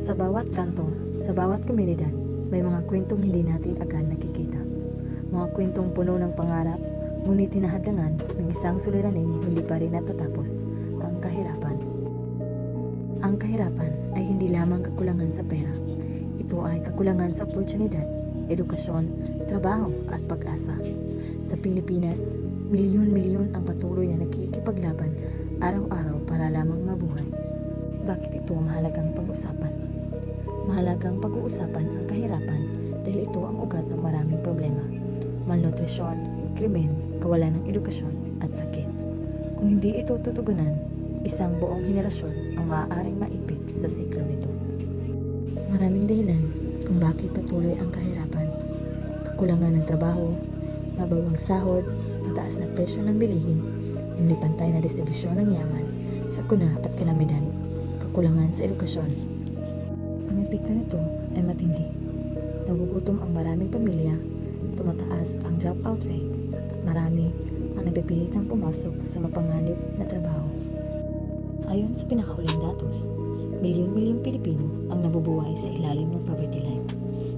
Sa bawat kanto, sa bawat komunidad, may mga kwentong hindi natin agad nakikita. Mga kwentong puno ng pangarap, ngunit hinahadlangan ng isang suliraning hindi pa rin natatapos, ang kahirapan. Ang kahirapan ay hindi lamang kakulangan sa pera. Ito ay kakulangan sa oportunidad, edukasyon, trabaho at pag-asa. Sa Pilipinas, milyon-milyon ang patuloy na nakikipaglaban araw-araw para lamang mabuhay. Bakit ito mahalagang pag-usapan? Mahalagang pag-uusapan ang kahirapan dahil ito ang ugat ng maraming problema. Malnutrisyon, krimen, kawalan ng edukasyon at sakit. Kung hindi ito tutugunan, isang buong henerasyon ang maaaring maipit sa siklo nito. Maraming dahilan kung bakit patuloy ang kahirapan. Kakulangan ng trabaho, mababang sahod, mataas na presyo ng bilihin, hindi pantay na distribusyon ng yaman, sakuna at kalamidad, kakulangan sa edukasyon. Ang epekto nito ay matindi. Nagugutom ang maraming pamilya, tumataas ang dropout rate, at marami ang napipilitang pumasok sa mapanganib na trabaho. Ayon sa pinakahuling datos, milyon-milyong Pilipino ang nabubuhay sa ilalim ng poverty line.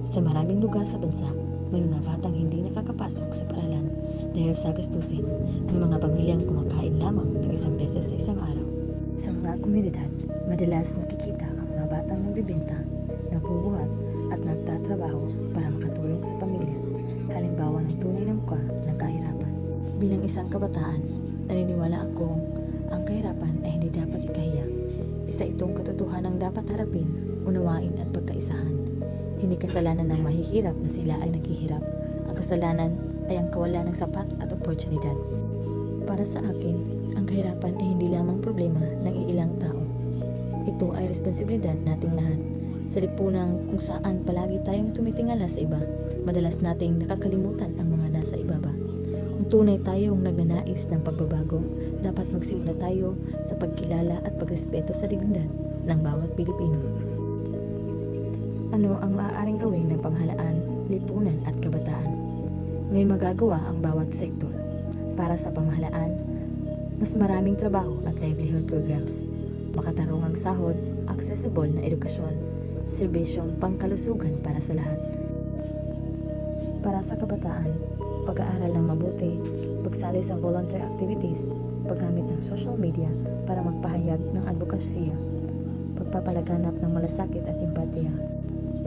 Sa maraming lugar sa bansa, may mga batang hindi nakakapasok sa paaralan dahil sa gastusin. May mga pamilyang kumakain lamang ng isang beses sa isang araw. Sa mga komunidad, madalas makikita ang mga batang nagbibenta, nagbubuhat at nagtatrabaho para makatulong sa pamilya. Halimbawa ng tunay na mukha ng kahirapan. Bilang isang kabataan, naniniwala akong ang kahirapan ay hindi dapat ikahiya. Isa itong katotohanang dapat harapin, unawain at pagkaisahan. Hindi kasalanan ng mahihirap na sila ay naghihirap. Ang kasalanan ay ang kawalan ng sapat at oportunidad. Para sa akin, ang kahirapan ay hindi lamang problema ng iilang tao. Ito ay responsibilidad nating lahat. Sa lipunang kung saan palagi tayong tumitingala sa iba, madalas nating nakakalimutan ang mga nasa ibaba. Kung tunay tayong nagnanais ng pagbabago, dapat magsimula tayo sa pagkilala at pagrespeto sa dignidad ng bawat Pilipino. Ano ang maaaring gawin ng pamahalaan, lipunan at kabataan? May magagawa ang bawat sektor. Para sa pamahalaan, mas maraming trabaho at livelihood programs, makatarungang sahod, accessible na edukasyon, serbisyong pangkalusugan para sa lahat. Para sa kabataan, pag-aaral ng mabuti, pagsali sa voluntary activities, paggamit ng social media para magpahayag ng advokasya, pagpapalaganap ng malasakit at empatiya.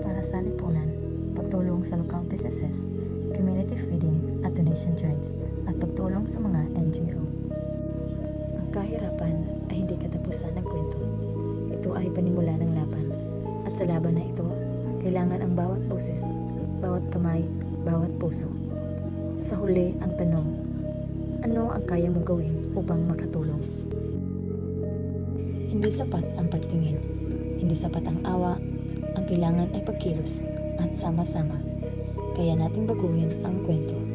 Para sa lipunan, pagtulong sa local businesses, community feeding at donation drives, at pagtulong sa mga NGO. Kahirapan ay hindi katapusan ng kwento. Ito ay panimula ng laban. At sa laban na ito, kailangan ang bawat boses, bawat kamay, bawat puso. Sa huli ang tanong, ano ang kaya mong gawin upang makatulong? Hindi sapat ang pagtingin. Hindi sapat ang awa. Ang kailangan ay pagkilos at sama-sama. Kaya nating baguhin ang kwento.